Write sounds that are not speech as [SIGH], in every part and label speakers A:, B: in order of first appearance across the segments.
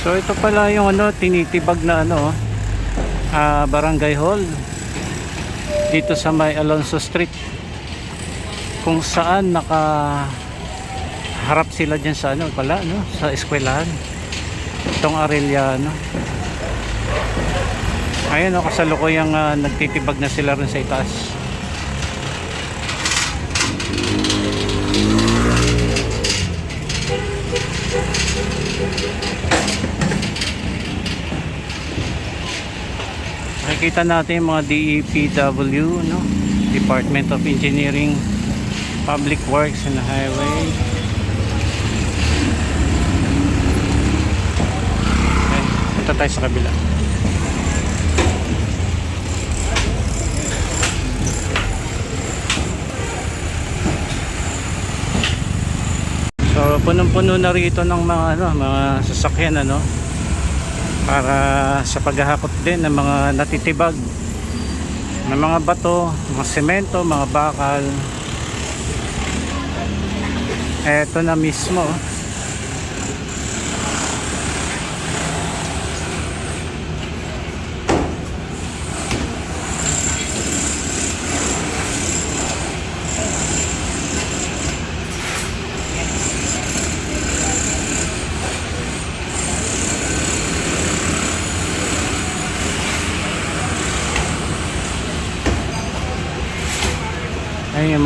A: So ito pala yung ano tinitibag na ano ah, barangay hall dito sa may Alonso Street. Kung saan naka harap sila dyan sa ano pala no sa eskwelahan. Itong Arellano ayun o kasalukuyang uh, nagtitibag na sila rin sa itaas Nakikita natin yung mga DEPW, no? Department of Engineering, Public Works and Highway. Okay, punta tayo sa kabila. So, punong-puno na rito ng mga ano, mga sasakyan ano para sa paghahakot din ng mga natitibag ng mga bato, mga semento, mga bakal. Eto na mismo.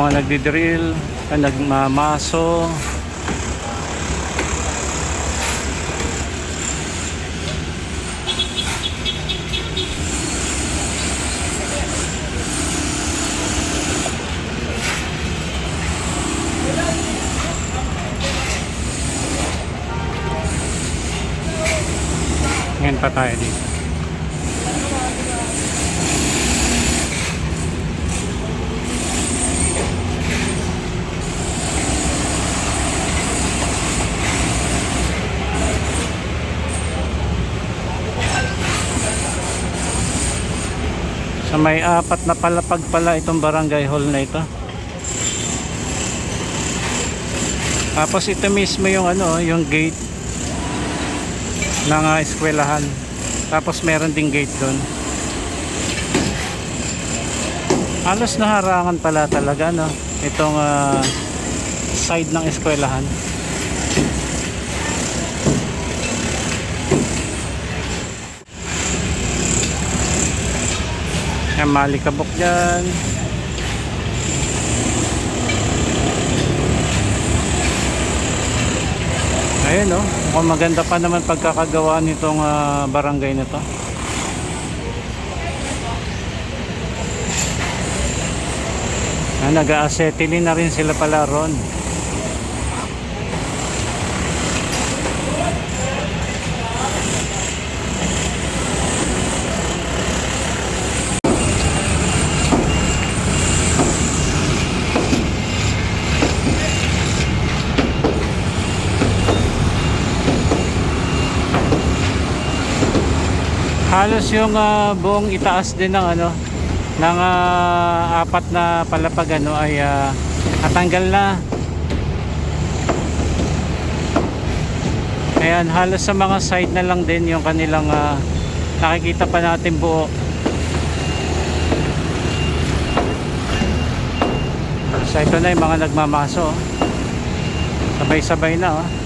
A: Mga nagdi-drill, ah, nagmamaso. Ngayon pa tayo dito. Sa may apat na palapag pala itong barangay hall na ito. Tapos ito mismo yung ano, yung gate ng uh, eskwelahan. Tapos meron ding gate doon. Halos naharangan pala talaga no itong ah, side ng eskwelahan. Yan, malikabok dyan. Ayun no, mukhang maganda pa naman pagkakagawa nitong ah, barangay na to. Ah, nag-acetylene na rin sila pala ron. Halos yung ah, buong itaas din ng ano ng ah, apat na palapag ano ay ah, natanggal na. Ayan halos sa mga side na lang din yung kanilang ah, nakikita pa natin buo. So ito na yung mga nagmamaso oh. sabay sabay na oh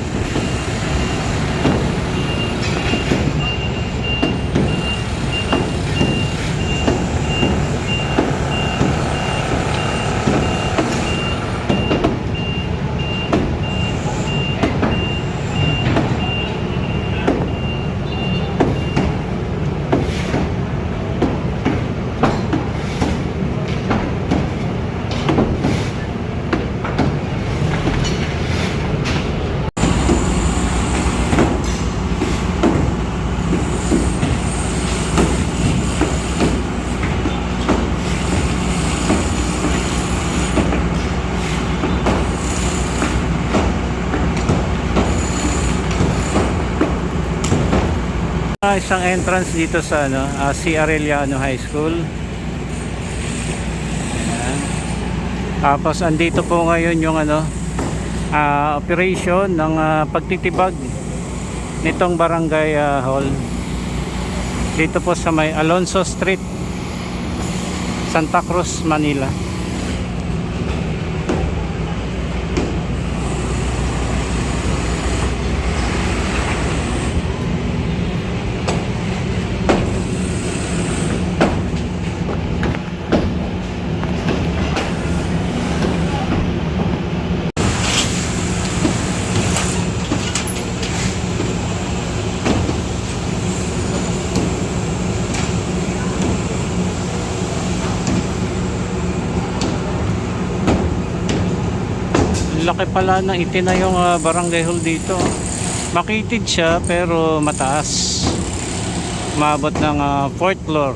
A: Ah, isang entrance dito sa ano, ah, si Arellano High School. Ayan. Tapos andito po ngayon yung ano, ah, operation ng ah, pagtitibag nitong barangay ah, hall. Dito po sa may Alonso Street, Santa Cruz, Manila. Laki pala ng itinayong ah, barangay hall dito. Makitid siya pero mataas. Maabot ng ah, fourth floor.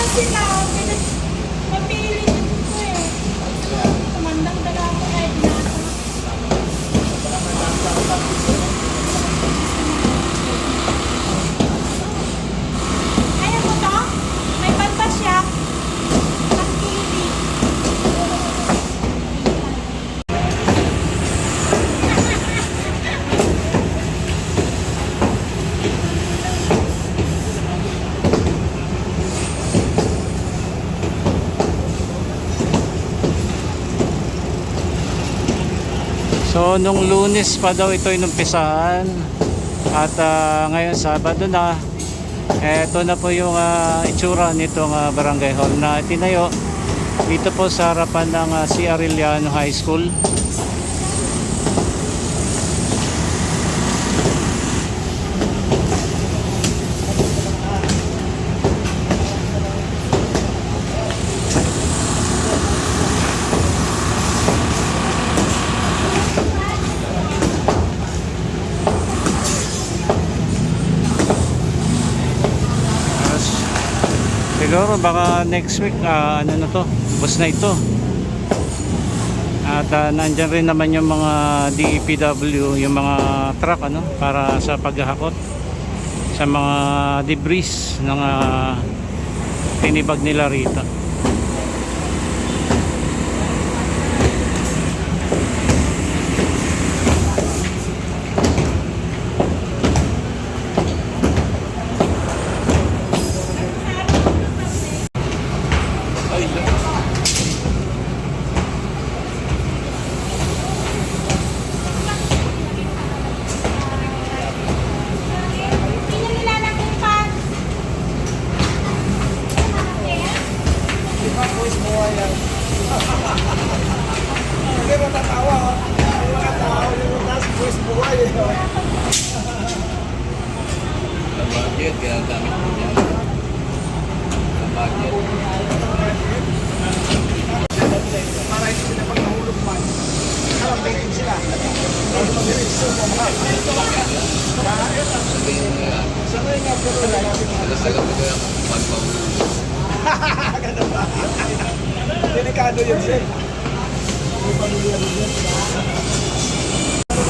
B: Kasi na, mapili din ko eh. Tumandang dala ako kahit nasa. Kaya mo to? May banta siya. Pagpili.
A: So nung lunes pa daw ito inumpisahan at ah, ngayon Sabado na eto na po yung ah, itsura nitong ah, barangay hall na tinayo dito po sa harapan ng ah, C. Arellano High School. Siguro baka next week ah, ano na to bus na ito. At uh, nandyan rin naman yung mga DEPW yung mga truck ano para sa paghahakot sa mga debris ng ah, tinibag nila rito
B: Sino nilalagay pa?
C: Hindi mo tatawa, oh. Hindi mo tatawa, hindi mo taas, buwis buhay, eh, oh.
D: Sa budget, ginagamit ko yan. Sa budget.
C: Para hindi sila pag nahulog man. Alam, tingin sila. Hindi.
D: Sabihin mo yan.
C: Sanay nga, pero wala natin mga
D: Alas tagap ko yung pagpahulog. [LAUGHS]
C: Delikado yun, sir. May pamilya rin yun.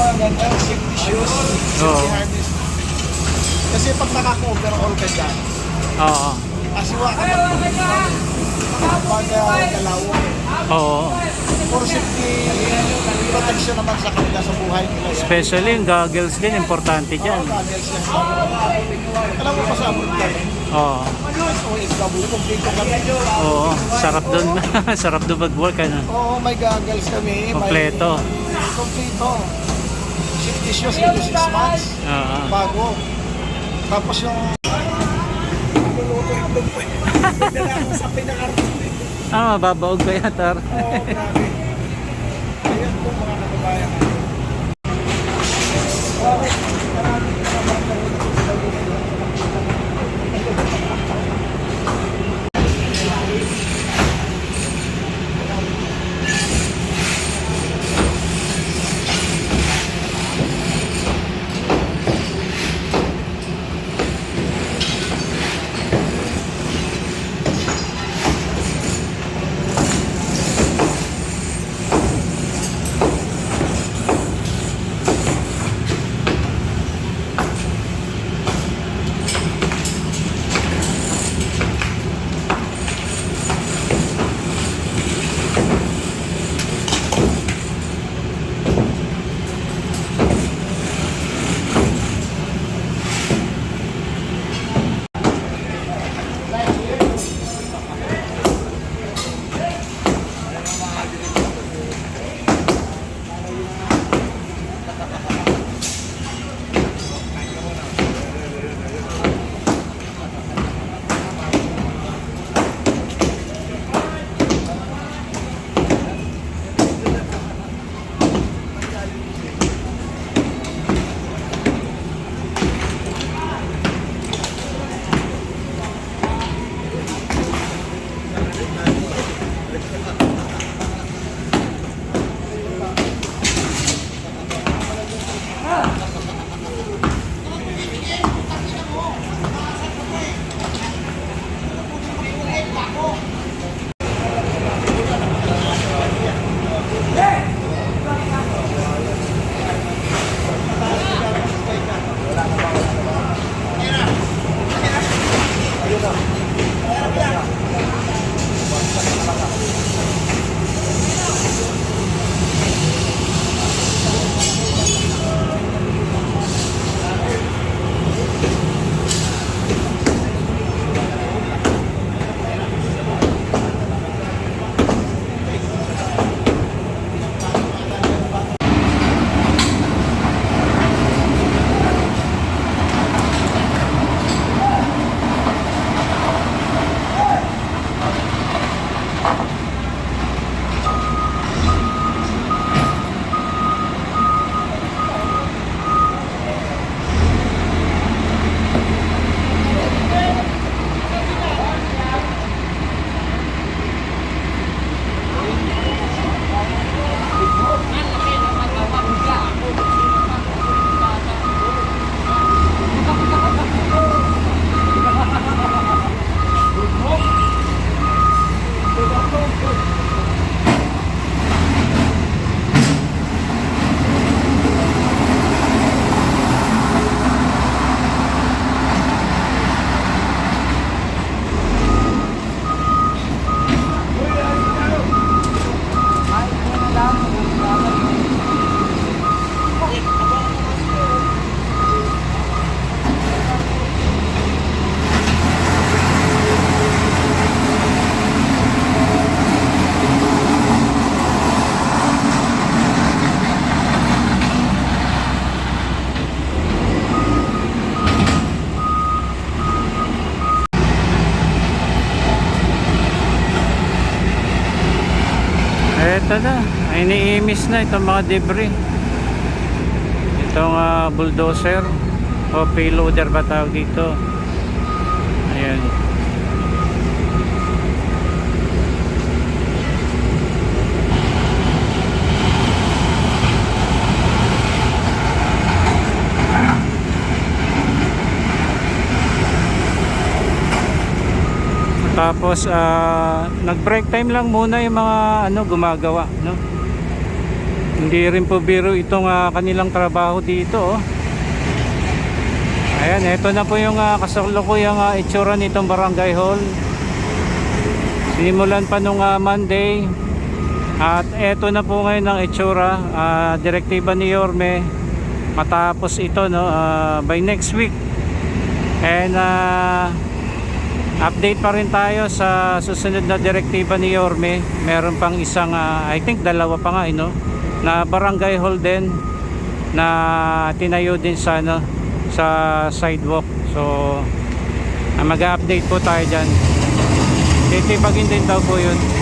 C: Mga ganyan, safety shoes, safety harness. Kasi pag naka-overall ka dyan,
A: oo
C: asiwa ka na. Pag uh, galaw,
A: oo
C: for safety protection naman sa kanila sa buhay nila. yan.
A: especially yung goggles din importante dyan
C: Oo, goggles yan. Alam mo pa sa abroad kami,
A: oo
C: OFW, kompleto kami.
A: oo sarap doon [LAUGHS] sarap doon mag-work ano
C: Oo, may goggles kami.
A: Kompleto.
C: May, kompleto. Safety shoes every 6 months.
A: oo
C: Bago. Tapos yung... Luluto itlog eh. Dala sa pinaka-artist eh.
A: ah mababaog ba yan tar
C: Oo, grabe. Ayan po mga kababayan. Okay.
A: Iniimis na itong mga debris. Itong ah, bulldozer o payloader ba tawag dito. Ayan. Tapos ah, nag-break time lang muna yung mga ano gumagawa, no? Hindi rin po biro itong ah, kanilang trabaho dito, oh. Ayan, ito na po yung uh, kasalukuyang uh, itsura nitong barangay hall. Sinimulan pa nung ah, Monday. At eto na po ngayon ang itsura. Ah, direktiba ni Yorme matapos ito no ah, by next week. And ah, update pa rin tayo sa susunod na direktiba ni Yorme. Meron pang isang ah, I think dalawa pa nga eh, no? Na barangay hall din na tinayo din sa ano sa sidewalk. So mag-update po tayo diyan. Titibagin din daw po 'yun.